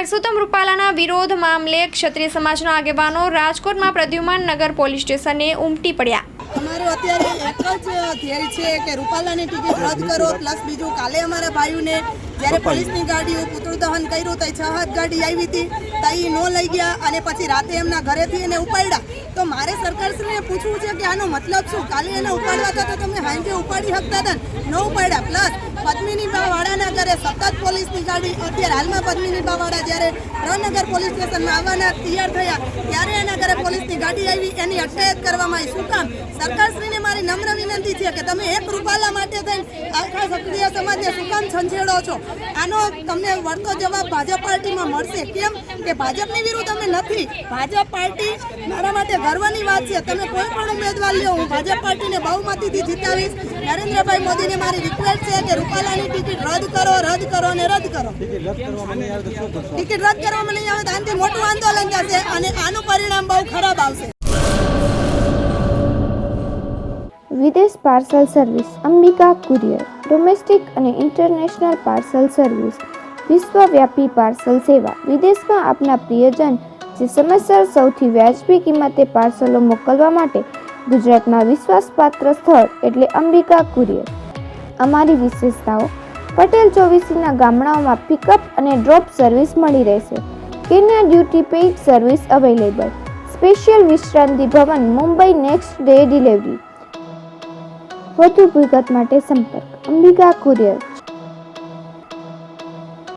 પરસોત્તમ રૂપાલાના વિરોધ મામલે ક્ષત્રિય સમાજના આગેવાનો રાજકોટમાં પ્રદ્યુમન નગર પોલીસ સ્ટેશને ઉમટી પડ્યા. અમારો અત્યારે એક જ ધ્યેય છે કે રૂપાલાની ટિકિટ રદ કરો પ્લસ બીજું કાલે અમારા ભાઈઓને જ્યારે પોલીસની ગાડીઓ પુતળું દહન કર્યું તો છ હાથ ગાડી આવી હતી તો એ નો લઈ ગયા અને પછી રાતે એમના ઘરેથી એને ઉપાડ્યા. તો મારે સરકારશ્રીને પૂછવું છે કે આનો મતલબ શું? કાલે એને ઉપાડવા હતા તો તમે હાંજે ઉપાડી શકતા હતા ને? ન ઉપાડ્યા. પ્લસ પદ્મિની બા વાળાના ઘરે સતત પોલીસની ગાડી અત્યારે હાલમાં પદ્મિની બા વાળા જ્યારે રણનગર પોલીસ સ્ટેશનમાં આવવાના, તૈયાર થયા, ત્યારે એના ઘરે પોલીસની ગાડી આવી, એની અટકાયત કરવામાં આવી. શું કામ? સરકારશ્રી વિનંતી છે કે તમે એક રૂપાલા માટે થઈને આખા સક્રિય સમાજને શું કામ છંછેડો છો. આનો તમને વળતો જવાબ ભાજપ પાર્ટીમાં મળશે. કેમ કે ભાજપની વિરુદ્ધ અમે નથી. ભાજપ પાર્ટી મારા માટે ગર્વની વાત છે. તમે કોઈ પણ ઉમેદવાર લ્યો હું ભાજપ પાર્ટીને બહુમતીથી જીતાવીશ. નરેન્દ્રભાઈ મોદીને મારી રિક્વેસ્ટ છે કે રૂપાલાની ટિકિટ રદ કરો રદ કરો અને રદ કરો. ટિકિટ રદ કરવામાં નહીં આવે તો આનાથી મોટું આંદોલન થશે અને આનું પરિણામ બહુ વિદેશ parcel service, Ambika courier, domestic અને ઇન્ટરનેશનલ પાર્સલ સર્વિસ, વિશ્વવ્યાપી પાર્સલ સેવા, વિદેશમાં આપના પ્રિયજન, જે સમયસર સૌથી વ્યાજબી કિંમતે પાર્સલો મોકલવા માટે ગુજરાતમાં વિશ્વાસપાત્ર સ્થળ એટલે અંબિકા કુરિયર. અમારી વિશેષતાઓ, પટેલ ચોવીસીના ગામડાઓમાં પિકઅપ અને ડ્રોપ સર્વિસ મળી રહેશે. Kenya duty paid service available special Vishranti Bhavan, Mumbai next day delivery વધુ વિગત માટે સંપર્ક. અંબિકા કુરિયર.